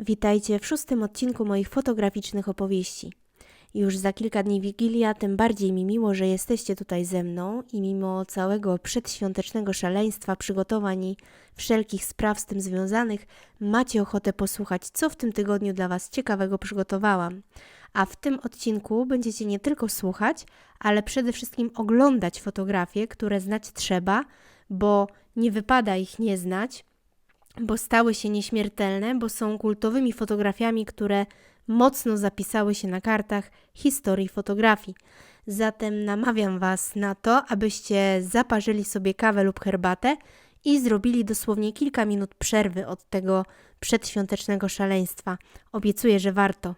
Witajcie w szóstym odcinku moich fotograficznych opowieści. Już za kilka dni Wigilia, tym bardziej mi miło, że jesteście tutaj ze mną i mimo całego przedświątecznego szaleństwa, przygotowań i wszelkich spraw z tym związanych, macie ochotę posłuchać, co w tym tygodniu dla Was ciekawego przygotowałam. A w tym odcinku będziecie nie tylko słuchać, ale przede wszystkim oglądać fotografie, które znać trzeba, bo nie wypada ich nie znać, bo stały się nieśmiertelne, bo są kultowymi fotografiami, które mocno zapisały się na kartach historii fotografii. Zatem namawiam Was na to, abyście zaparzyli sobie kawę lub herbatę i zrobili dosłownie kilka minut przerwy od tego przedświątecznego szaleństwa. Obiecuję, że warto.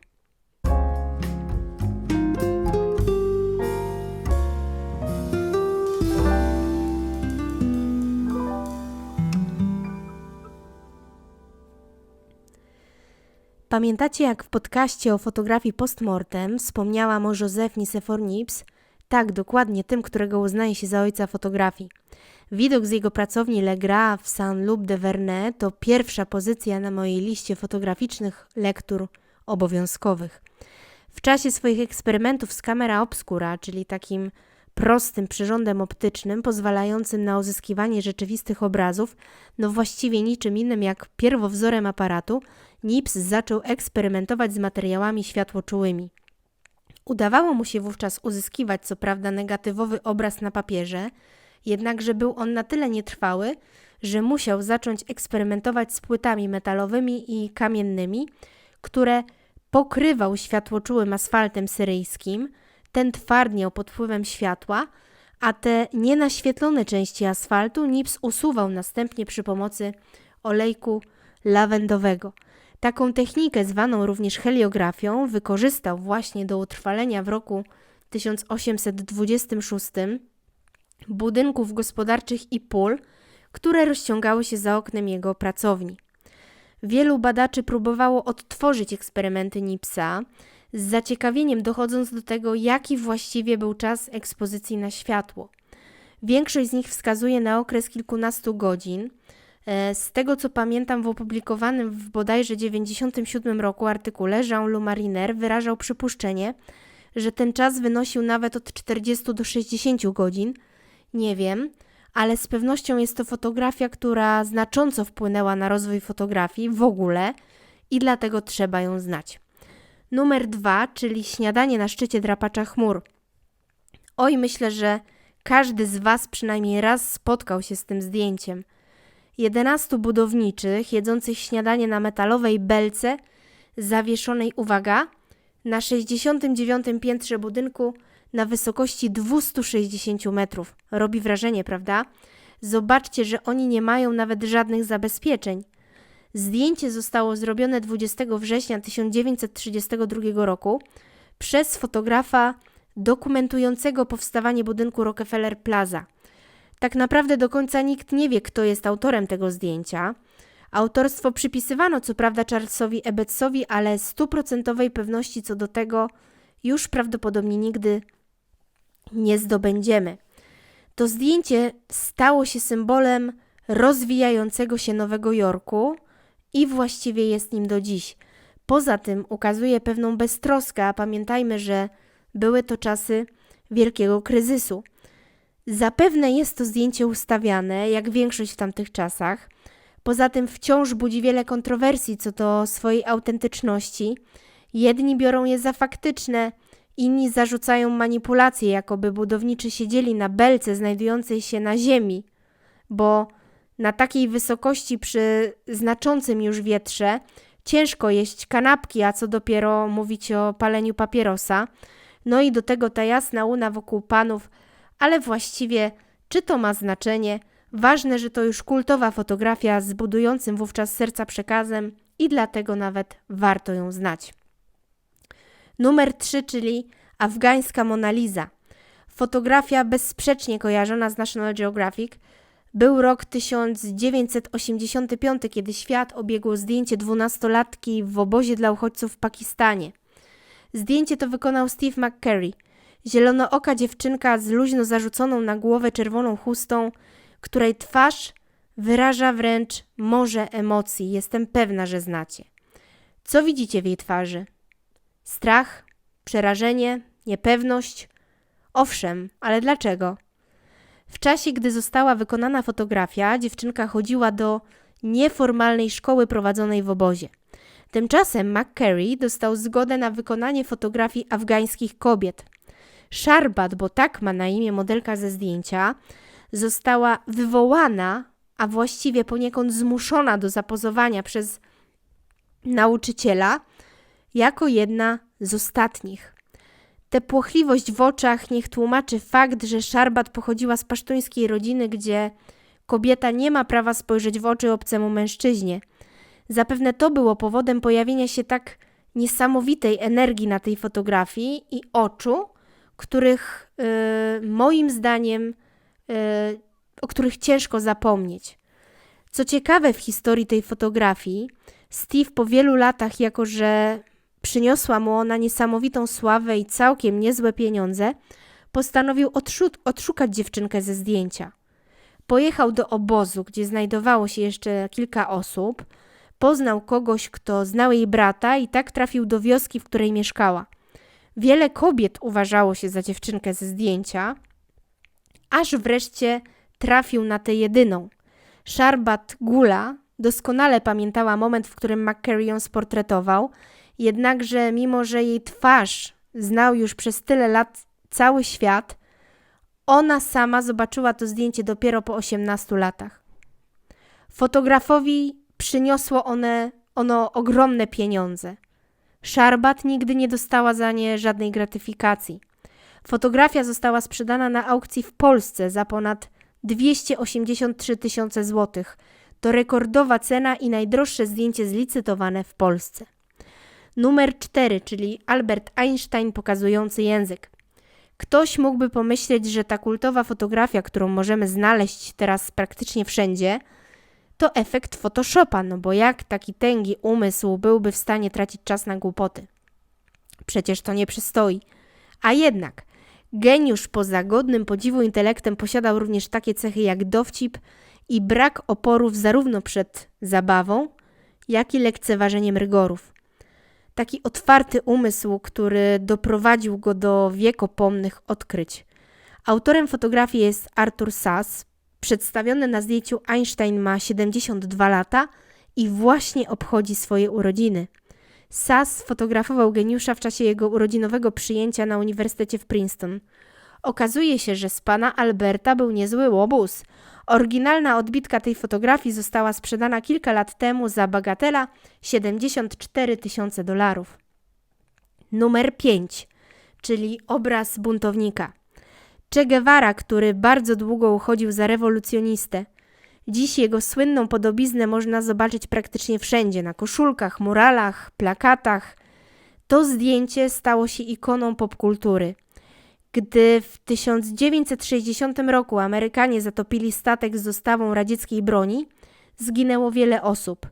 Pamiętacie, jak w podcaście o fotografii postmortem wspomniałam o Nicephore Nips? Tak, dokładnie tym, którego uznaje się za ojca fotografii. Widok z jego pracowni Legra w Saint-Loup de Vernet to pierwsza pozycja na mojej liście fotograficznych lektur obowiązkowych. W czasie swoich eksperymentów z kamera obscura, czyli takim prostym przyrządem optycznym pozwalającym na uzyskiwanie rzeczywistych obrazów, no właściwie niczym innym jak pierwowzorem aparatu, Nips zaczął eksperymentować z materiałami światłoczułymi. Udawało mu się wówczas uzyskiwać co prawda negatywowy obraz na papierze, jednakże był on na tyle nietrwały, że musiał zacząć eksperymentować z płytami metalowymi i kamiennymi, które pokrywał światłoczułym asfaltem syryjskim, ten twardniał pod wpływem światła, a te nienaświetlone części asfaltu Nips usuwał następnie przy pomocy olejku lawendowego. Taką technikę, zwaną również heliografią, wykorzystał właśnie do utrwalenia w roku 1826 budynków gospodarczych i pól, które rozciągały się za oknem jego pracowni. Wielu badaczy próbowało odtworzyć eksperymenty Nipsa, z zaciekawieniem dochodząc do tego, jaki właściwie był czas ekspozycji na światło. Większość z nich wskazuje na okres kilkunastu godzin. E, z tego co pamiętam, w opublikowanym w bodajże 97 roku artykule Jean-Loup Mariner wyrażał przypuszczenie, że ten czas wynosił nawet od 40 do 60 godzin. Nie wiem, ale z pewnością jest to fotografia, która znacząco wpłynęła na rozwój fotografii w ogóle i dlatego trzeba ją znać. Numer dwa, czyli śniadanie na szczycie drapacza chmur. Oj, myślę, że każdy z Was przynajmniej raz spotkał się z tym zdjęciem. Jedenastu budowniczych jedzących śniadanie na metalowej belce zawieszonej, uwaga, na 69 piętrze budynku na wysokości 260 metrów. Robi wrażenie, prawda? Zobaczcie, że oni nie mają nawet żadnych zabezpieczeń. Zdjęcie zostało zrobione 20 września 1932 roku przez fotografa dokumentującego powstawanie budynku Rockefeller Plaza. Tak naprawdę do końca nikt nie wie, kto jest autorem tego zdjęcia. Autorstwo przypisywano co prawda Charlesowi Ebbetsowi, ale stuprocentowej pewności co do tego już prawdopodobnie nigdy nie zdobędziemy. To zdjęcie stało się symbolem rozwijającego się Nowego Jorku i właściwie jest nim do dziś. Poza tym ukazuje pewną beztroskę, a pamiętajmy, że były to czasy wielkiego kryzysu. Zapewne jest to zdjęcie ustawiane, jak większość w tamtych czasach. Poza tym wciąż budzi wiele kontrowersji co do swojej autentyczności. Jedni biorą je za faktyczne, inni zarzucają manipulacje, jakoby budowniczy siedzieli na belce znajdującej się na ziemi, bo na takiej wysokości przy znaczącym już wietrze ciężko jeść kanapki, a co dopiero mówić o paleniu papierosa. No i do tego ta jasna łuna wokół panów, ale właściwie czy to ma znaczenie? Ważne, że to już kultowa fotografia z budującym wówczas serca przekazem i dlatego nawet warto ją znać. Numer 3, czyli afgańska Mona Lisa. Fotografia bezsprzecznie kojarzona z National Geographic. Był rok 1985, kiedy świat obiegło zdjęcie dwunastolatki w obozie dla uchodźców w Pakistanie. Zdjęcie to wykonał Steve McCurry. Zielonooka dziewczynka z luźno zarzuconą na głowę czerwoną chustą, której twarz wyraża wręcz morze emocji. Jestem pewna, że znacie. Co widzicie w jej twarzy? Strach, przerażenie, niepewność? Owszem, ale dlaczego? W czasie, gdy została wykonana fotografia, dziewczynka chodziła do nieformalnej szkoły prowadzonej w obozie. Tymczasem McCary dostał zgodę na wykonanie fotografii afgańskich kobiet. Sharbat, bo tak ma na imię modelka ze zdjęcia, została wywołana, a właściwie poniekąd zmuszona do zapozowania przez nauczyciela jako jedna z ostatnich. Tę płochliwość w oczach niech tłumaczy fakt, że Szarbat pochodziła z pasztuńskiej rodziny, gdzie kobieta nie ma prawa spojrzeć w oczy obcemu mężczyźnie. Zapewne to było powodem pojawienia się tak niesamowitej energii na tej fotografii i oczu, których yy, moim zdaniem, yy, o których ciężko zapomnieć. Co ciekawe w historii tej fotografii, Steve po wielu latach, jako że przyniosła mu ona niesamowitą sławę i całkiem niezłe pieniądze, postanowił odszu- odszukać dziewczynkę ze zdjęcia. Pojechał do obozu, gdzie znajdowało się jeszcze kilka osób, poznał kogoś, kto znał jej brata i tak trafił do wioski, w której mieszkała. Wiele kobiet uważało się za dziewczynkę ze zdjęcia, aż wreszcie trafił na tę jedyną. Sharbat Gula doskonale pamiętała moment, w którym McCary ją sportretował, jednakże mimo, że jej twarz znał już przez tyle lat cały świat, ona sama zobaczyła to zdjęcie dopiero po 18 latach. Fotografowi przyniosło one, ono ogromne pieniądze. Szarbat nigdy nie dostała za nie żadnej gratyfikacji. Fotografia została sprzedana na aukcji w Polsce za ponad 283 tysiące złotych. To rekordowa cena i najdroższe zdjęcie zlicytowane w Polsce. Numer 4, czyli Albert Einstein pokazujący język. Ktoś mógłby pomyśleć, że ta kultowa fotografia, którą możemy znaleźć teraz praktycznie wszędzie, to efekt Photoshopa, no bo jak taki tęgi umysł byłby w stanie tracić czas na głupoty? Przecież to nie przystoi. A jednak, geniusz poza godnym podziwu intelektem posiadał również takie cechy jak dowcip i brak oporów zarówno przed zabawą, jak i lekceważeniem rygorów. Taki otwarty umysł, który doprowadził go do wiekopomnych odkryć. Autorem fotografii jest Arthur Sass. Przedstawiony na zdjęciu Einstein ma 72 lata i właśnie obchodzi swoje urodziny. Sass fotografował geniusza w czasie jego urodzinowego przyjęcia na Uniwersytecie w Princeton. Okazuje się, że z pana Alberta był niezły łobuz. Oryginalna odbitka tej fotografii została sprzedana kilka lat temu za bagatela 74 tysiące dolarów. Numer 5, czyli obraz buntownika. Che Guevara, który bardzo długo uchodził za rewolucjonistę. Dziś jego słynną podobiznę można zobaczyć praktycznie wszędzie na koszulkach, muralach, plakatach. To zdjęcie stało się ikoną popkultury. Gdy w 1960 roku Amerykanie zatopili statek z dostawą radzieckiej broni, zginęło wiele osób.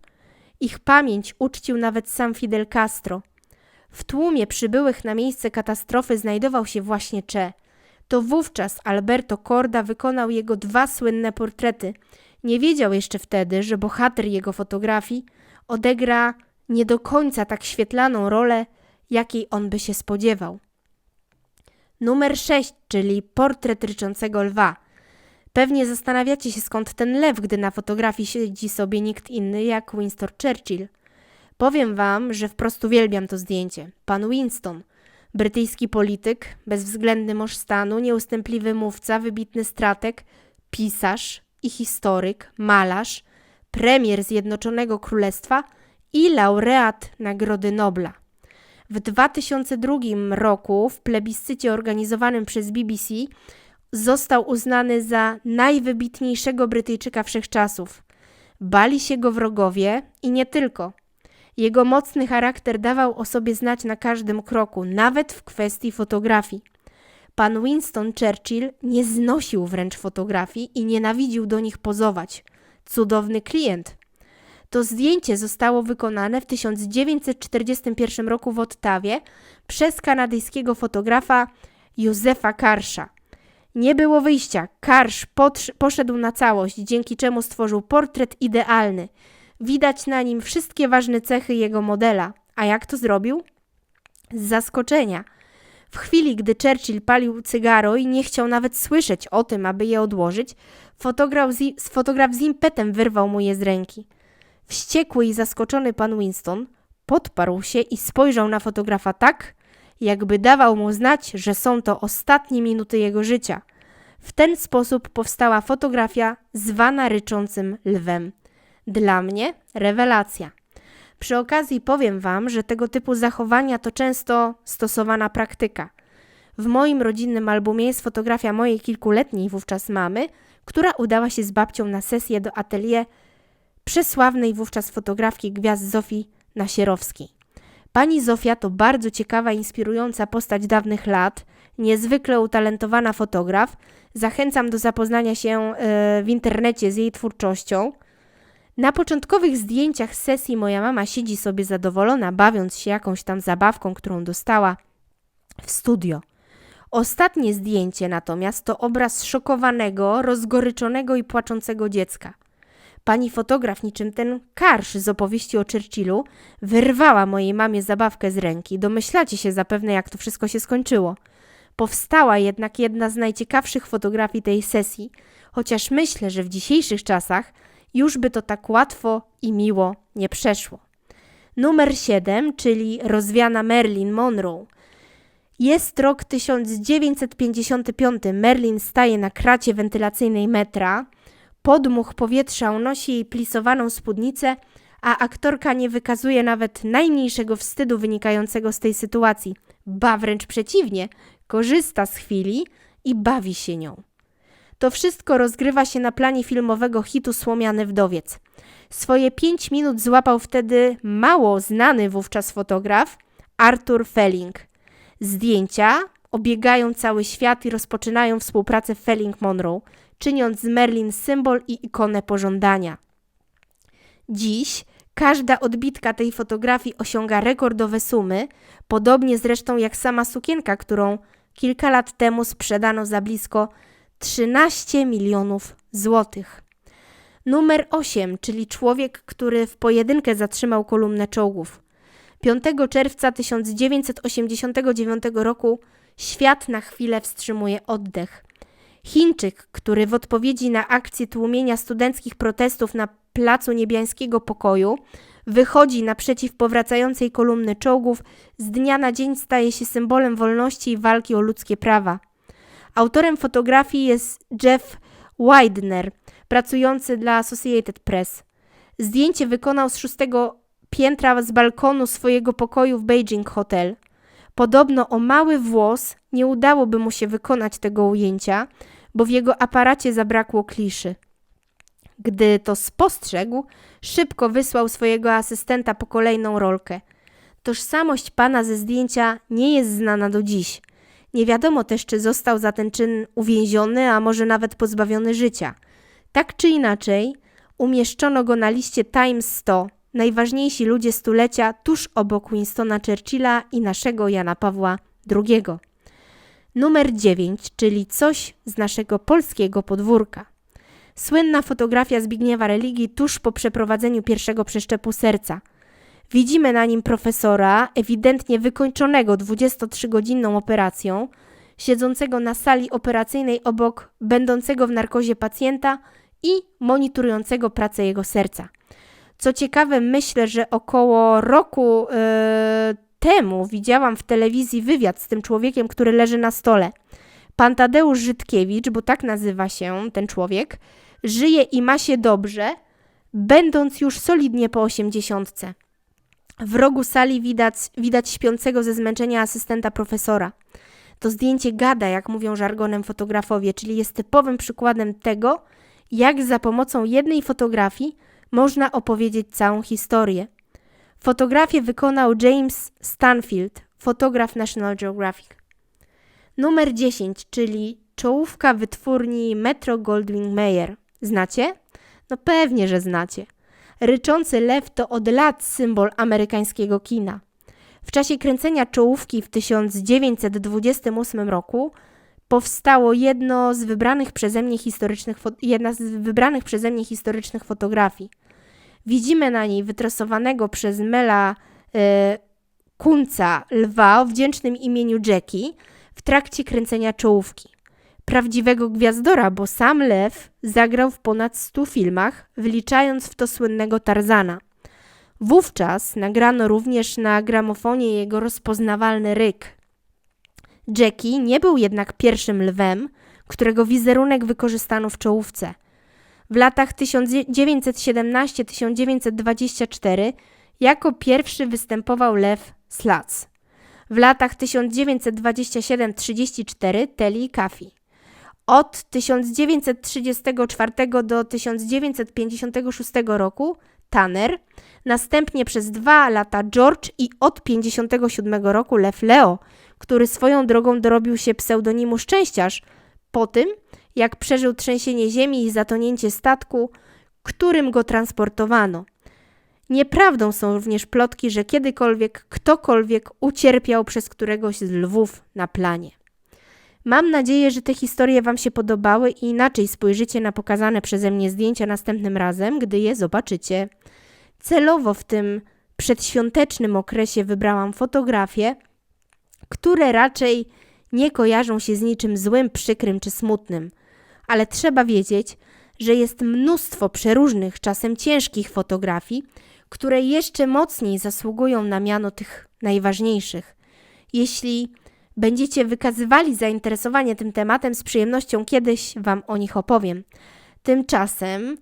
Ich pamięć uczcił nawet sam Fidel Castro. W tłumie przybyłych na miejsce katastrofy znajdował się właśnie Che. To wówczas Alberto Corda wykonał jego dwa słynne portrety. Nie wiedział jeszcze wtedy, że bohater jego fotografii odegra nie do końca tak świetlaną rolę, jakiej on by się spodziewał. Numer 6, czyli portret ryczącego lwa. Pewnie zastanawiacie się skąd ten lew, gdy na fotografii siedzi sobie nikt inny jak Winston Churchill. Powiem wam, że wprost uwielbiam to zdjęcie. Pan Winston, brytyjski polityk, bezwzględny mąż stanu, nieustępliwy mówca, wybitny stratek, pisarz i historyk, malarz, premier Zjednoczonego Królestwa i laureat Nagrody Nobla. W 2002 roku w plebiscycie organizowanym przez BBC został uznany za najwybitniejszego Brytyjczyka wszechczasów. Bali się go wrogowie i nie tylko. Jego mocny charakter dawał o sobie znać na każdym kroku, nawet w kwestii fotografii. Pan Winston Churchill nie znosił wręcz fotografii i nienawidził do nich pozować. Cudowny klient. To zdjęcie zostało wykonane w 1941 roku w Ottawie przez kanadyjskiego fotografa Józefa Karsza. Nie było wyjścia. Karsz poszedł na całość, dzięki czemu stworzył portret idealny. Widać na nim wszystkie ważne cechy jego modela. A jak to zrobił? Z zaskoczenia. W chwili, gdy Churchill palił cygaro i nie chciał nawet słyszeć o tym, aby je odłożyć, fotograf z, fotograf z impetem wyrwał mu je z ręki. Wściekły i zaskoczony pan Winston podparł się i spojrzał na fotografa tak, jakby dawał mu znać, że są to ostatnie minuty jego życia. W ten sposób powstała fotografia zwana ryczącym lwem. Dla mnie rewelacja. Przy okazji powiem Wam, że tego typu zachowania to często stosowana praktyka. W moim rodzinnym albumie jest fotografia mojej kilkuletniej wówczas mamy, która udała się z babcią na sesję do atelier przesławnej wówczas fotografki gwiazd Zofii Nasierowskiej. Pani Zofia to bardzo ciekawa, inspirująca postać dawnych lat, niezwykle utalentowana fotograf. Zachęcam do zapoznania się e, w internecie z jej twórczością. Na początkowych zdjęciach sesji moja mama siedzi sobie zadowolona, bawiąc się jakąś tam zabawką, którą dostała w studio. Ostatnie zdjęcie natomiast to obraz szokowanego, rozgoryczonego i płaczącego dziecka. Pani fotograf, niczym ten karsz z opowieści o Churchillu, wyrwała mojej mamie zabawkę z ręki. Domyślacie się zapewne, jak to wszystko się skończyło. Powstała jednak jedna z najciekawszych fotografii tej sesji, chociaż myślę, że w dzisiejszych czasach już by to tak łatwo i miło nie przeszło. Numer 7, czyli rozwiana Marilyn Monroe. Jest rok 1955. Merlin staje na kracie wentylacyjnej metra. Podmuch powietrza unosi jej plisowaną spódnicę, a aktorka nie wykazuje nawet najmniejszego wstydu wynikającego z tej sytuacji. Ba wręcz przeciwnie, korzysta z chwili i bawi się nią. To wszystko rozgrywa się na planie filmowego hitu Słomiany Wdowiec. Swoje pięć minut złapał wtedy mało znany wówczas fotograf Arthur Felling. Zdjęcia obiegają cały świat i rozpoczynają współpracę Felling-Monroe, czyniąc z Merlin symbol i ikonę pożądania. Dziś każda odbitka tej fotografii osiąga rekordowe sumy, podobnie zresztą jak sama sukienka, którą kilka lat temu sprzedano za blisko 13 milionów złotych. Numer 8, czyli człowiek, który w pojedynkę zatrzymał kolumnę czołgów. 5 czerwca 1989 roku świat na chwilę wstrzymuje oddech. Chińczyk, który w odpowiedzi na akcję tłumienia studenckich protestów na placu Niebiańskiego Pokoju wychodzi naprzeciw powracającej kolumny czołgów, z dnia na dzień staje się symbolem wolności i walki o ludzkie prawa. Autorem fotografii jest Jeff Widener, pracujący dla Associated Press. Zdjęcie wykonał z szóstego piętra z balkonu swojego pokoju w Beijing Hotel. Podobno o mały włos nie udałoby mu się wykonać tego ujęcia, bo w jego aparacie zabrakło kliszy. Gdy to spostrzegł, szybko wysłał swojego asystenta po kolejną rolkę. Tożsamość pana ze zdjęcia nie jest znana do dziś. Nie wiadomo też, czy został za ten czyn uwięziony, a może nawet pozbawiony życia. Tak czy inaczej, umieszczono go na liście Times 100 najważniejsi ludzie stulecia tuż obok Winstona Churchilla i naszego Jana Pawła II. Numer 9, czyli coś z naszego polskiego podwórka. Słynna fotografia Zbigniewa Religii tuż po przeprowadzeniu pierwszego przeszczepu serca. Widzimy na nim profesora, ewidentnie wykończonego 23-godzinną operacją, siedzącego na sali operacyjnej obok będącego w narkozie pacjenta i monitorującego pracę jego serca. Co ciekawe, myślę, że około roku yy, temu widziałam w telewizji wywiad z tym człowiekiem, który leży na stole. Pan Tadeusz Żydkiewicz, bo tak nazywa się ten człowiek, żyje i ma się dobrze, będąc już solidnie po osiemdziesiątce. W rogu sali widać, widać śpiącego ze zmęczenia asystenta profesora. To zdjęcie gada, jak mówią żargonem fotografowie, czyli jest typowym przykładem tego, jak za pomocą jednej fotografii można opowiedzieć całą historię. Fotografię wykonał James Stanfield, fotograf National Geographic. Numer 10, czyli czołówka wytwórni Metro Goldwyn Mayer. Znacie? No pewnie, że znacie. Ryczący lew to od lat symbol amerykańskiego kina. W czasie kręcenia czołówki w 1928 roku powstało jedno z wybranych przeze mnie historycznych, jedna z wybranych przeze mnie historycznych fotografii. Widzimy na niej wytresowanego przez Mela e, Kunca lwa o wdzięcznym imieniu Jackie w trakcie kręcenia czołówki. Prawdziwego gwiazdora, bo sam lew zagrał w ponad 100 filmach, wliczając w to słynnego Tarzana. Wówczas nagrano również na gramofonie jego rozpoznawalny ryk. Jackie nie był jednak pierwszym lwem, którego wizerunek wykorzystano w czołówce. W latach 1917-1924 jako pierwszy występował lew Slats. W latach 1927-34 Telly i Kaffee. Od 1934 do 1956 roku Tanner, następnie przez dwa lata George i od 1957 roku Lew Leo, który swoją drogą dorobił się pseudonimu Szczęściarz, po tym jak przeżył trzęsienie ziemi i zatonięcie statku, którym go transportowano. Nieprawdą są również plotki, że kiedykolwiek ktokolwiek ucierpiał przez któregoś z lwów na planie. Mam nadzieję, że te historie Wam się podobały i inaczej spojrzycie na pokazane przeze mnie zdjęcia następnym razem, gdy je zobaczycie. Celowo w tym przedświątecznym okresie wybrałam fotografie, które raczej nie kojarzą się z niczym złym, przykrym czy smutnym. Ale trzeba wiedzieć, że jest mnóstwo przeróżnych, czasem ciężkich fotografii, które jeszcze mocniej zasługują na miano tych najważniejszych. Jeśli będziecie wykazywali zainteresowanie tym tematem, z przyjemnością kiedyś Wam o nich opowiem. Tymczasem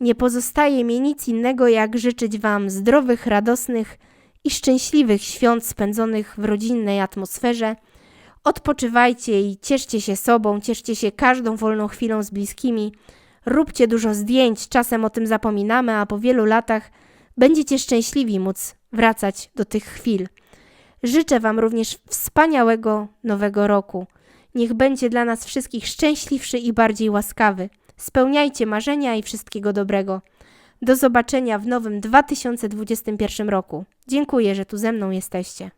nie pozostaje mi nic innego, jak życzyć Wam zdrowych, radosnych i szczęśliwych świąt spędzonych w rodzinnej atmosferze. Odpoczywajcie i cieszcie się sobą, cieszcie się każdą wolną chwilą z bliskimi. Róbcie dużo zdjęć, czasem o tym zapominamy, a po wielu latach będziecie szczęśliwi móc wracać do tych chwil. Życzę Wam również wspaniałego nowego roku. Niech będzie dla nas wszystkich szczęśliwszy i bardziej łaskawy. Spełniajcie marzenia i wszystkiego dobrego. Do zobaczenia w nowym 2021 roku. Dziękuję, że tu ze mną jesteście.